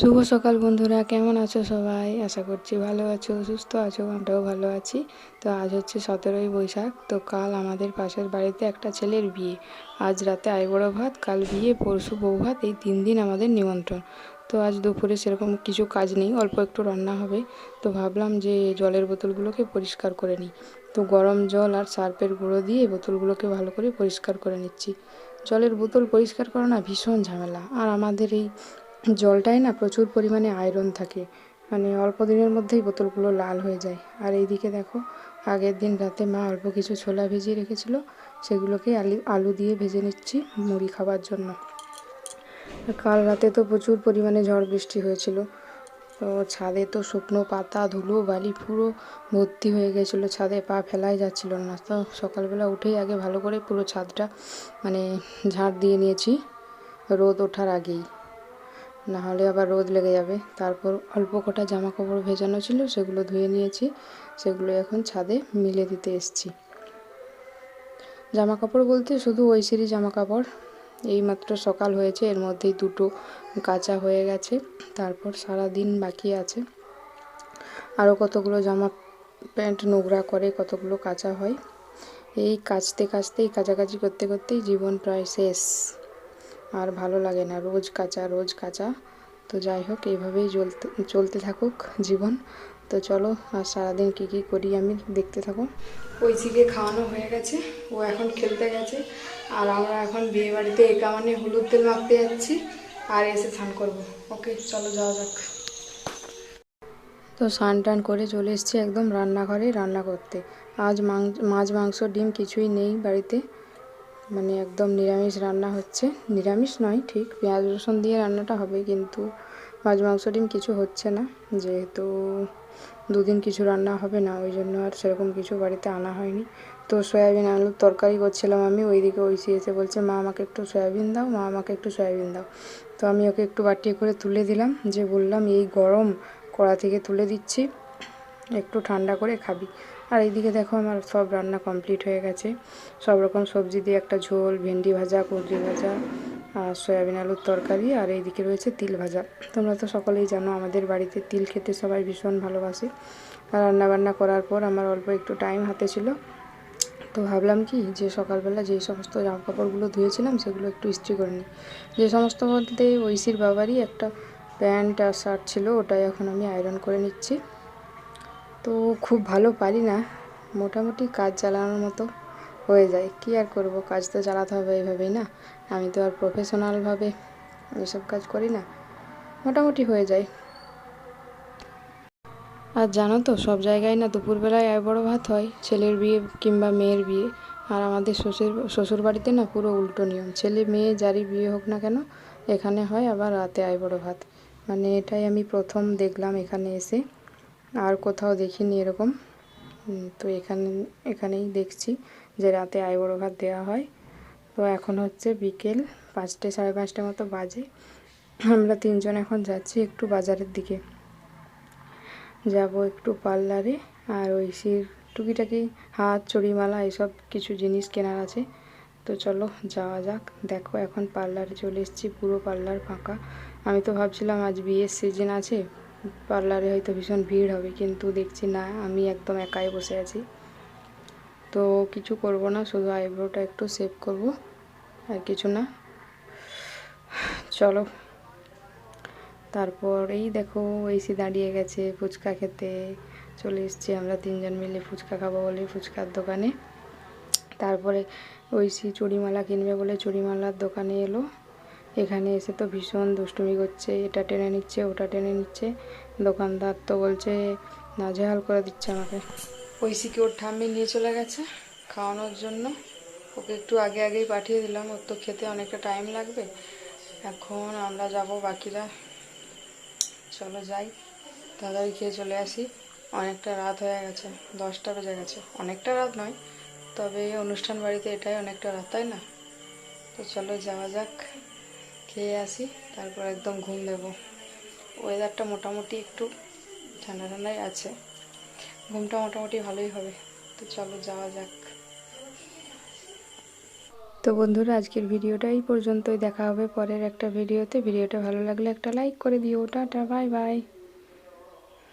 শুভ সকাল বন্ধুরা, কেমন আছো সবাই? আশা করছি ভালো আছো, সুস্থ আছো, আমরাও ভালো আছি। তো আজ হচ্ছে সতেরোই বৈশাখ, তো কাল আমাদের পাশের বাড়িতে একটা ছেলের বিয়ে। আজ রাতে আইবড়ো ভাত, কাল বিয়ে, পরশু বউ ভাত, এই তিন দিন আমাদের নিমন্ত্রণ। তো আজ দুপুরে সেরকম কিছু কাজ নেই, অল্প একটু রান্না হবে। তো ভাবলাম যে জলের বোতলগুলোকে পরিষ্কার করে নিই। তো গরম জল আর সার্পের গুঁড়ো দিয়ে বোতলগুলোকে ভালো করে পরিষ্কার করে নিচ্ছি। জলের বোতল পরিষ্কার করা না ভীষণ ঝামেলা। আর আমাদের এই জলটায় না প্রচুর পরিমাণে আয়রন থাকে। মানে অল্প দিনের মধ্যেই বোতলগুলো লাল হয়ে যায়। আর এইদিকে দেখো, আগের দিন রাতে মা অল্প কিছু ছোলা ভিজিয়ে রেখেছিল, সেগুলোকে আলু আলু দিয়ে ভেজে নিচ্ছি মুড়ি খাবার জন্য। কাল রাতে তো প্রচুর পরিমাণে ঝড় বৃষ্টি হয়েছিল। তো ছাদে তো শুকনো পাতা, ধুলো, বালি পুরো ভর্তি হয়ে গেছিল। ছাদে পা ফেলাই যাচ্ছিল না। তো সকালবেলা উঠেই আগে ভালো করে পুরো ছাদটা মানে ঝাড় দিয়ে নিয়েছি। রোদ ওঠার আগেই। না হলে আবার রোদ লেগে যাবে। তারপর অল্প কটা জামা কাপড় ভেজানো ছিল, সেগুলো ধুয়ে নিয়েছি। সেগুলো এখন ছাদে মিলে দিতে এসছি। জামা কাপড় বলতে শুধু ওই সিরি জামা কাপড় এইমাত্র সকাল হয়েছে, এর মধ্যেই দুটো কাঁচা হয়ে গেছে। তারপর সারা দিন বাকি আছে। আরও কতগুলো জামা প্যান্ট নোংরা করে কতগুলো কাঁচা হয়। এই কাচতে কাচতেই, কাচাকাচি করতে করতেই জীবন প্রায় শেষ। আর ভালো লাগে না, রোজ কাঁচা রোজ কাঁচা। তো যাই হোক, এইভাবেই চলতে চলতে থাকুক জীবন। তো চলো, আর সারাদিন কী কী করি আমি দেখতে থাকো। ঐশীকে খাওয়ানো হয়ে গেছে, ও এখন খেলতে গেছে। আর আমরা এখন বিয়ে বাড়িতে একা মানে হলুদ তেল মাখতে যাচ্ছি, আর এসে স্নান করব। ওকে, চলো যাওয়া যাক। তো স্নান টান করে চলে এসেছি একদম রান্নাঘরে রান্না করতে। আজ মাংস মাছ, মাংস, ডিম কিছুই নেই বাড়িতে। মানে একদম নিরামিষ রান্না হচ্ছে। নিরামিষ নয়, ঠিক। পেঁয়াজ, রসুন দিয়ে রান্নাটা হবে, কিন্তু মাছ, মাংস, ডিম কিছু হচ্ছে না। যেহেতু দুদিন কিছু রান্না হবে না, ওই জন্য আর সেরকম কিছু বাড়িতে আনা হয়নি। তো সয়াবিন, আলুর তরকারি করছিলাম আমি, ওইদিকে ওইসি এসে বলছে, মা, আমাকে একটু সয়াবিন দাও, মা, আমাকে একটু সয়াবিন দাও। তো আমি ওকে একটু বাটি করে তুলে দিলাম, যে বললাম, এই গরম কড়া থেকে তুলে দিচ্ছি, একটু ঠান্ডা করে খাবি। আর এইদিকে দেখো আমার সব রান্না কমপ্লিট হয়ে গেছে। সব রকম সবজি দিয়ে একটা ঝোল, ভেন্ডি ভাজা কুঁদরি ভাজা, আর সয়াবিন আলুর তরকারি, আর এইদিকে রয়েছে তিল ভাজা। তোমরা তো সকলেই জানো আমাদের বাড়িতে তিল খেতে সবাই ভীষণ ভালোবাসে। আর রান্নাবান্না করার পর আমার অল্প একটু টাইম হাতে ছিল। তো ভাবলাম কি যে সকালবেলা যে সমস্ত জামা কাপড়গুলো ধুয়েছিলাম সেগুলো একটু ইস্ত্রি করে নিই। যে সমস্ত বলতে ঐশীর বাবারই একটা প্যান্ট আর শার্ট ছিল, ওটাই এখন আমি আয়রন করে নিচ্ছি। তো খুব ভালো পারি না। মোটামুটি কাজ চালানোর মতো হয়ে যায়। কি আর করব? কাজ তো চালাতে হবে এইভাবেই না। আমি তো আর প্রফেশনালভাবে এসব কাজ করি না। মোটামুটি হয়ে যায়। আর জানো তো, সব জায়গায় না দুপুরবেলায় আয় বড়ো ভাত হয়, ছেলের বিয়ে কিংবা মেয়ের বিয়ে। আর আমাদের শ্বশুর শ্বশুর বাড়িতে না পুরো উল্টো নিয়ম। ছেলে মেয়ে যারই বিয়ে হোক না কেন, এখানে হয় আবার রাতে আয় বড়ো ভাত। মানে এটাই আমি প্রথম দেখলাম এখানে এসে। আর কোথাও দেখিনি এরকম। তো এখানে, এখানেই দেখছি যে রাতে আইবড়ো ভাত দেওয়া হয়। তো এখন হচ্ছে বিকেল পাঁচটে, সাড়ে পাঁচটা মতো বাজে। আমরা তিনজন এখন যাচ্ছি একটু বাজারের দিকে। যাব একটু পার্লারে আর ঐশীর টুকিটাকি হাত, চড়িমালা এসব কিছু জিনিস কেনার আছে। তো চলো যাওয়া যাক। দেখো এখন পার্লারে চলে এসেছি, পুরো পার্লার ফাঁকা। আমি তো ভাবছিলাম আজ বিয়ের সিজন আছে। পার্লারে হয়তো ভীষণ ভিড় হবে, কিন্তু দেখছি না, আমি একদম একাই বসে আছি। তো কিছু করব না, শুধু আইব্রোটা একটু সেভ করব, আর কিছু না। চলো। তারপর এই দেখো, এসি দাঁড়িয়ে গেছে, ফুচকা খেতে চলে এসছি আমরা তিনজন মিলে, ফুচকা খাব বলে ফুচকার দোকানে। তারপরে ঐশী চুড়িমালা কিনবে বলে চুড়িমালার দোকানে এলো। এখানে এসে তো ভীষণ দুষ্টুমি করছে, এটা টেনে নিচ্ছে, ওটা টেনে নিচ্ছে। দোকানদার তো বলছে, নাজেহাল করে দিচ্ছে আমাকে। ঐশীকে ওর ঠাম্মি নিয়ে চলে গেছে খাওয়ানোর জন্য। ওকে একটু আগে আগেই পাঠিয়ে দিলাম, ওর তো খেতে অনেকটা টাইম লাগবে। এখন আমরা যাব বাকিরা। চলো যাই, তাড়াতাড়ি খেয়ে চলে আসি। অনেকটা রাত হয়ে গেছে, দশটা বেজে গেছে। অনেকটা রাত নয়, তবে অনুষ্ঠান বাড়িতে এটাই অনেকটা রাত, তাই না? তো চলো যাওয়া যাক। খেয়ে আসি, তারপর একদম ঘুম দেব। ওয়েদারটা মোটামুটি একটু ঠান্ডা ঠান্ডাই আছে। ঘুমটা মোটামুটি ভালোই হবে। তো চলো যাওয়া যাক। তো বন্ধুরা, আজকের ভিডিওটা এই পর্যন্তই। দেখা হবে পরের একটা ভিডিওতে। ভিডিওটা ভালো লাগলে একটা লাইক করে দিও। Tata bye bye